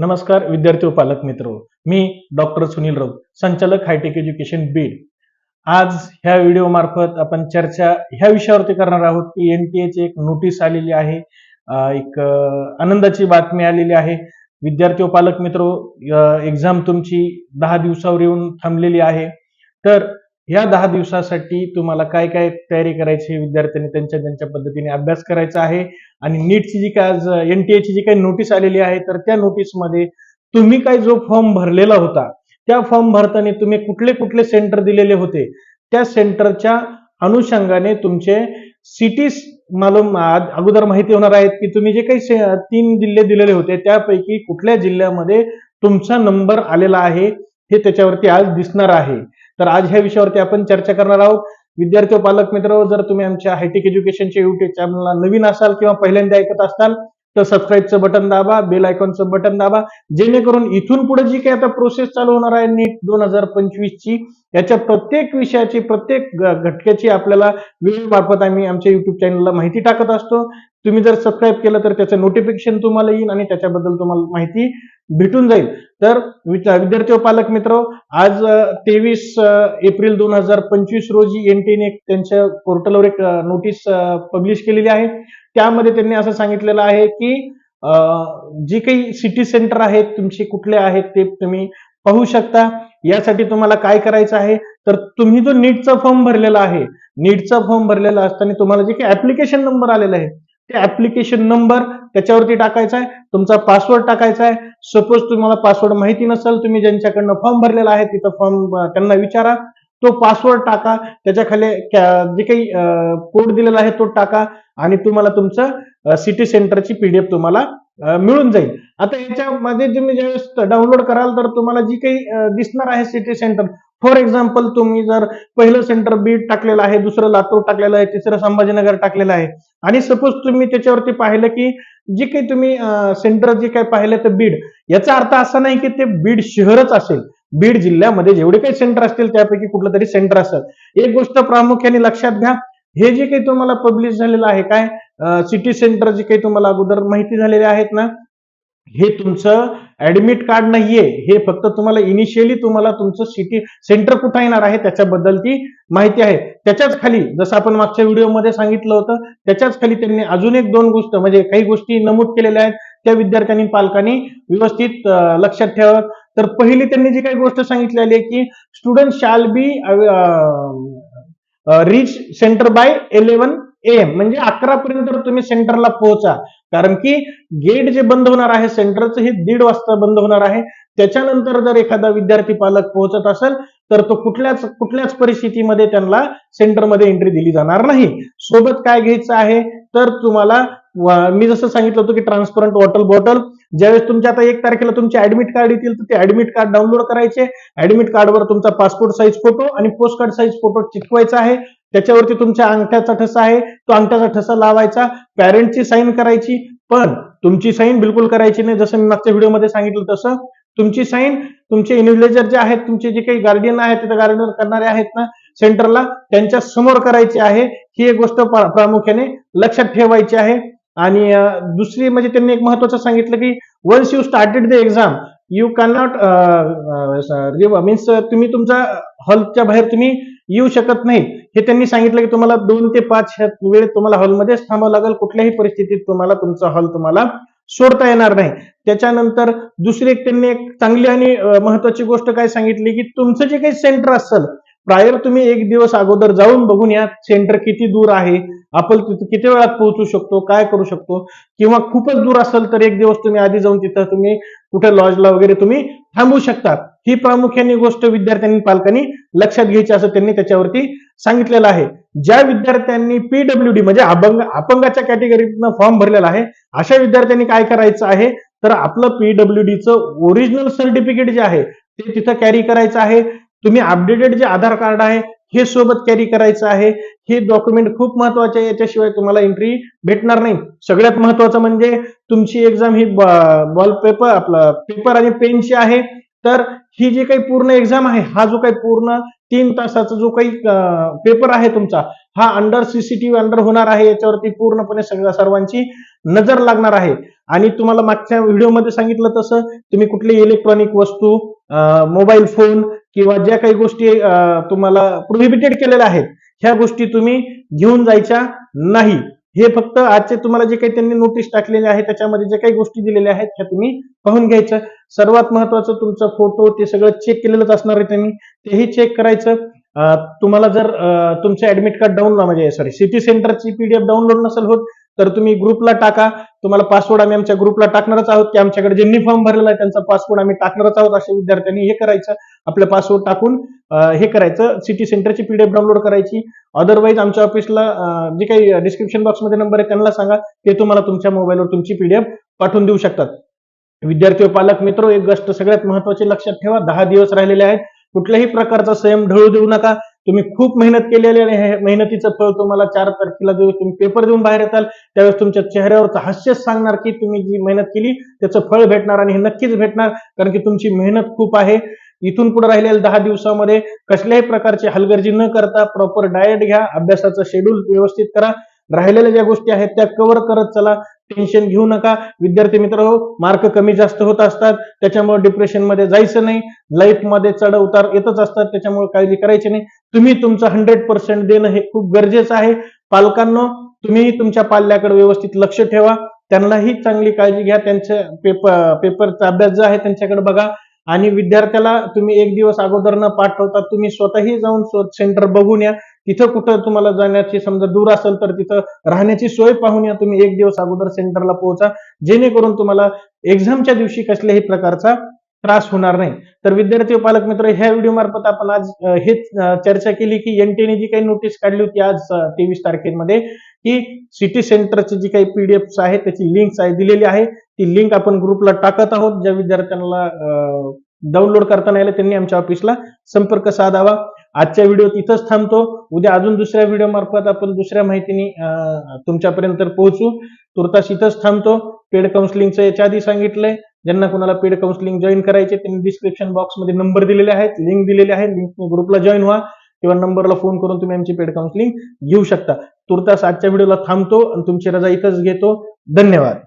नमस्कार विद्यार्थी व पालक मित्र. मी डॉक्टर सुनील राऊत संचालक हायटेक एज्युकेशन बीड. आज ह्या व्हिडिओ मार्फत आपण चर्चा ह्या विषयावरती करणार आहोत की एनटीए ची एक नोटीस आलेली आहे. एक आनंदाची बातमी आलेली आहे. विद्यार्थी व पालक मित्र एक्झाम तुमची दहा दिवसावर येऊन थांबलेली आहे. तर या दहा दिवसासाठी तुम्हाला काय काय तयारी करायची हे विद्यार्थ्यांनी त्यांच्या त्यांच्या पद्धतीने अभ्यास करायचा आहे? आणि नीटची जी काय आज एनटीए ची जी काही नोटीस आलेली आहे तर त्या नोटीसमध्ये तुम्ही काय जो फॉर्म भरलेला होता त्या फॉर्म भरताना तुम्ही कुठले कुठले सेंटर दिलेले होते? त्या सेंटरच्या अनुषंगाने तुमचे सिटीज मालूम अगोदर माहिती होणार आहेत की तुम्ही जे काही तीन जिल्हे दिलेले होते त्यापैकी कुठल्या जिल्ह्यामध्ये तुमचा नंबर आलेला आहे हे त्याच्यावरती आज दिसणार आहे. तर आज ह्या विषयावरती आपण चर्चा करणार आहोत. विद्यार्थी पालक मित्र जर तुम्ही आमच्या हायटेक एज्युकेशनच्या युट्यूब चॅनलला नवीन असाल किंवा पहिल्यांदा ऐकत असाल तर सबस्क्राईबचं बटन दाबा बेल आयकॉनचं बटन दाबा. जेणेकरून इथून पुढे जी काही आता प्रोसेस चालू होणार आहे नीट दोन हजार पंचवीस ची याच्या प्रत्येक विषयाची प्रत्येक घटक्याची घटकाची आपल्याला वेळेमार्फत मार्फत आम्ही आमच्या युट्यूब चॅनलला माहिती टाकत असतो. तुम्ही जर सबस्क्राईब केलं तर त्याचं नोटिफिकेशन तुम्हाला येईल आणि त्याच्याबद्दल तुम्हाला माहिती भेटून जाईल. तर विद्यार्थी व पालक मित्र आज तेवीस एप्रिल दोन हजार पंचवीस रोजी एनटीने त्यांच्या पोर्टलवर एक नोटीस पब्लिश केलेली आहे. त्यामध्ये त्यांनी असं सांगितलेलं आहे की जी काही सिटी सेंटर आहेत तुमचे कुठले आहेत ते तुम्ही पाहू शकता. यासाठी तुम्हाला काय करायचं आहे? तर तुम्ही जो नीटचा फॉर्म भरलेला आहे नीटचा फॉर्म भरलेला असताना तुम्हाला जे काही ऍप्लिकेशन नंबर आलेला आहे ते ऍप्लिकेशन नंबर त्याच्यावरती टाकायचा आहे तुमचा पासवर्ड टाकायचा आहे सपोज तुम्हाला पासवर्ड माहिती नसेल तुम्ही ज्यांच्याकडनं फॉर्म भरलेला आहे तिथं फॉर्म त्यांना विचारा. तो पासवर्ड टाका. त्याच्याखाली जे काही कोड दिलेला आहे तो टाका आणि तुम्हाला तुमचं सिटी सेंटरची पीडीएफ तुम्हाला मिळून जाईल. आता याच्यामध्ये तुम्ही ज्यावेळेस डाउनलोड कराल तर तुम्हाला जी काही दिसणार आहे सिटी सेंटर फॉर एक्झाम्पल तुम्ही जर पहिलं सेंटर बीड टाकलेलं आहे दुसरं लातूर टाकलेलं आहे तिसरं संभाजीनगर टाकलेलं आहे. आणि सपोज तुम्ही त्याच्यावरती पाहिलं की जे काही तुम्ही सेंटर जे काही पाहिलं तर बीड. याचा अर्थ असा नाही की ते बीड शहरच असेल. बीड जिल्ह्यामध्ये जेवढे काही सेंटर असतील त्यापैकी कुठलं तरी सेंटर असेल. एक गोष्ट प्रामुख्याने लक्षात घ्या. हे जे काही तुम्हाला पब्लिश झालेलं आहे काय? सिटी सेंटर जे काही तुम्हाला अगोदर माहिती झालेले आहेत ना हे तुमचं ऍडमिट कार्ड नाहीये हे फक्त तुम्हाला इनिशियली तुम्हाला तुमचं सिटी सेंटर कुठं येणार आहे त्याच्याबद्दलची माहिती आहे. त्याच्याच खाली जसं आपण मागच्या व्हिडिओमध्ये सांगितलं होतं त्याच्याच खाली त्यांनी अजून एक दोन गोष्ट म्हणजे काही गोष्टी नमूद केलेल्या आहेत त्या विद्यार्थ्यांनी पालकांनी व्यवस्थित लक्षात ठेवाव्यात. तर पहिली त्यांनी जी काही गोष्ट सांगितलेली आहे की student shall be reach center by eleven AM म्हणजे अकरा पर्यंत तुम्ही सेंटरला पोहोचा. कारण की गेट जे बंद होणार आहे सेंटरचं हे दीड वाजता बंद होणार आहे. त्याच्यानंतर जर एखादा विद्यार्थी पालक पोहोचत असेल तर तो कुठल्याच कुठल्याच परिस्थितीमध्ये त्यांना सेंटरमध्ये एंट्री दिली जाणार नाही. सोबत काय घ्यायचं आहे तर तुम्हाला मी जसं सांगितलं होतं की ट्रान्सपरंट वॉटर बॉटल ज्यावेळेस तुमच्या आता एक तारखेला तुमचे ऍडमिट कार्ड येतील तर ते ऍडमिट कार्ड डाउनलोड करायचे. ऍडमिट कार्डवर तुमचा पासपोर्ट साईज फोटो आणि पोस्ट कार्ड साईज फोटो चिटकवायचा आहे. त्याच्यावरती तुमच्या अंगठ्याचा ठसा आहे तो अंगठ्याचा ठसा लावायचा पॅरेंटची साईन करायची पण तुमची साईन बिलकुल करायची नाही. जसं मी मागच्या व्हिडिओमध्ये सांगितलं तसं तुमची साईन तुमचे इन्व्हिलेजर जे आहेत तुमचे जे काही गार्डियन आहेत तिथे गार्डियन करणारे आहेत ना सेंटरला त्यांच्यासमोर करायची आहे. ही एक गोष्ट प्रामुख्याने लक्षात ठेवायची आहे. आणि दुसरी म्हणजे त्यांनी एक महत्वाचं सांगितलं की once you started the exam you can not means तुम्ही तुमच्या हॉलच्या बाहेर तुम्ही येऊ शकत नाही हे त्यांनी सांगितलं की तुम्हाला दोन ते पाच ह्या वेळ तुम्हाला हॉलमध्येच थांबावं लागेल. कुठल्याही परिस्थितीत तुम्हाला तुमचा हॉल तुम्हाला सोडता येणार नाही. त्याच्यानंतर दुसरी एक त्यांनी एक चांगली आणि महत्वाची गोष्ट काय सांगितली की तुमचं जे काही सेंटर असेल प्रायर तुम्ही एक दिवस अगोदर जाऊन बघून या सेंटर किती दूर आहे आपण किती वेळात पोहोचू शकतो काय करू शकतो किंवा खूपच दूर असेल तर एक दिवस तुम्ही आधी जाऊन तिथं तुम्ही कुठे लॉजला वगैरे तुम्ही थांबू शकता. ही प्रामुख्याने गोष्ट विद्यार्थ्यांनी पालकांनी लक्षात घ्यायची असं त्यांनी त्याच्यावरती सांगितलेलं आहे. ज्या विद्यार्थ्यांनी पीडब्ल्यू डी म्हणजे अपंग अपंगाच्या कॅटेगरीतनं फॉर्म भरलेला आहे अशा विद्यार्थ्यांनी काय करायचं आहे तर आपलं पीडब्ल्यू डीचं ओरिजिनल सर्टिफिकेट जे आहे ते तिथं कॅरी करायचं आहे. तुम्ही अपडेटेड जे आधार कार्ड आहे हे सोबत कॅरी करायचं आहे. हे डॉक्युमेंट खूप महत्त्वाचे आहे. याच्याशिवाय तुम्हाला एंट्री भेटणार नाही. सगळ्यात महत्वाचं म्हणजे तुमची एक्झाम ही बॉल पेपर आपला पेपर आणि पेनची आहे. तर ही जी काही पूर्ण एक्झाम आहे हा जो काही पूर्ण तीन तासाचा जो काही पेपर आहे तुमचा हा अंडर सीसीटीव्ही अंडर होणार आहे. याच्यावरती पूर्णपणे सगळ्या सर्वांची नजर लागणार आहे. आणि तुम्हाला मागच्या व्हिडिओमध्ये सांगितलं तसं तुम्ही कुठली इलेक्ट्रॉनिक वस्तू मोबाईल फोन किंवा ज्या काही गोष्टी तुम्हाला प्रोहिबिटेड केलेल्या आहेत ह्या गोष्टी तुम्ही घेऊन जायच्या नाही. हे फक्त आजचे तुम्हाला जे काही त्यांनी नोटीस टाकलेले आहे त्याच्यामध्ये जे काही गोष्टी दिलेल्या आहेत ह्या तुम्ही पाहून घ्यायचं. सर्वात महत्वाचं तुमचा फोटो ते सगळं चेक केलेलंच असणार आहे त्यांनी. तेही चेक करायचं. तुम्हाला जर तुमचं ऍडमिट कार्ड डाउनलोड म्हणजे सॉरी सिटी सेंटरची पीडीएफ डाउनलोड नसेल होत तर तुम्ही ग्रुपला टाका. तुम्हाला पासवर्ड आम्ही आमच्या ग्रुपला टाकणारच आहोत. की आमच्याकडे ज्यांनी फॉर्म भरलेला आहे त्यांचा पासवर्ड आम्ही टाकणारच आहोत. अशा विद्यार्थ्यांनी हे करायचं. आपलं पासवर्ड टाकून हे करायचं. सिटी सेंटरची पीडीएफ डाउनलोड करायची. अदरवाईज आमच्या ऑफिसला जे काही डिस्क्रिप्शन बॉक्समध्ये नंबर आहे त्यांना सांगा. ते तुम्हाला तुमच्या मोबाईलवर तुमची पीडीएफ पाठवून देऊ शकतात. विद्यार्थी व पालक मित्र एक गोष्ट सगळ्यात महत्वाची लक्षात ठेवा. दहा दिवस राहिलेले आहेत. कुठल्याही प्रकारचा संयम ढळू देऊ नका. तुम्ही खूप मेहनत केलेली आहे. हे मेहनतीचं फळ तुम्हाला चार तारखेला जेव्हा तुम्ही पेपर देऊन बाहेर येताल त्यावेळेस तुमच्या चेहऱ्यावरचं हास्यच सांगणार की तुम्ही जी मेहनत केली त्याचं फळ भेटणार आणि हे नक्कीच भेटणार कारण की तुमची मेहनत खूप आहे. इथून पुढे राहिलेल्या दहा दिवसामध्ये कसल्याही प्रकारची हलगर्जी न करता प्रॉपर डाएट घ्या अभ्यासाचं शेड्यूल व्यवस्थित करा. राहिलेल्या ज्या गोष्टी आहेत त्या कव्हर करत चला. टेन्शन घेऊ नका. विद्यार्थी मित्र हो मार्क कमी जास्त होत असतात. त्याच्यामुळे डिप्रेशनमध्ये जायचं नाही. लाईफमध्ये चढ उतार येतच असतात. त्याच्यामुळे काळजी करायची नाही. तुम्ही तुमचं हंड्रेड पर्सेंट देणं हे खूप गरजेचं आहे. पालकांनो तुम्ही तुमच्या पाल्याकडे व्यवस्थित लक्ष ठेवा. त्यांनाही चांगली काळजी घ्या. त्यांच्या पेपर पेपरचा अभ्यास जो आहे त्यांच्याकडे बघा. आणि विद्यार्थ्याला तुम्ही एक दिवस अगोदर न पाठवता तुम्ही स्वतःही जाऊन सेंटर बघून या. तिथं कुठं तुम्हाला जाण्याची समजा दूर असेल तर तिथं राहण्याची सोय पाहून या. तुम्ही एक दिवस अगोदर सेंटरला पोहोचा. जेणेकरून तुम्हाला एक्झामच्या दिवशी कसल्याही प्रकारचा त्रास होणार नाही. तर विद्यार्थी पालक मित्र ह्या व्हिडिओ मार्फत आपण आज हेच चर्चा केली की एनटीने जी काही नोटीस काढली होती आज तेवीस तारखेमध्ये की सिटी सेंटरची जी काही पीडीएफ आहे त्याची लिंक आहे दिलेली आहे. ती लिंक आपण ग्रुपला टाकत आहोत. ज्या विद्यार्थ्यांना डाउनलोड करता नाही त्यांनी आमच्या ऑफिसला संपर्क साधावा. आजच्या व्हिडिओ तिथंच थांबतो. उद्या अजून दुसऱ्या व्हिडिओ मार्फत आपण दुसऱ्या माहितीने तुमच्यापर्यंत पोहोचू. तुर्तास इथंच थांबतो. पेड काउन्सिलिंगचं याच्या आधी सांगितलंय. ज्यांना कोणाला पेड काउन्सिलिंग जॉईन करायचे त्यांनी डिस्क्रिप्शन बॉक्समध्ये नंबर दिलेले आहेत. लिंक दिलेले आहे. लिंक ग्रुपला जॉईन व्हा. किंवा नंबरला फोन करून तुम्ही आमची पेड काउन्सिलिंग घेऊ शकता. तुर्तास आजच्या व्हिडिओला थांबतो आणि तुमची रजा इथंच घेतो. धन्यवाद.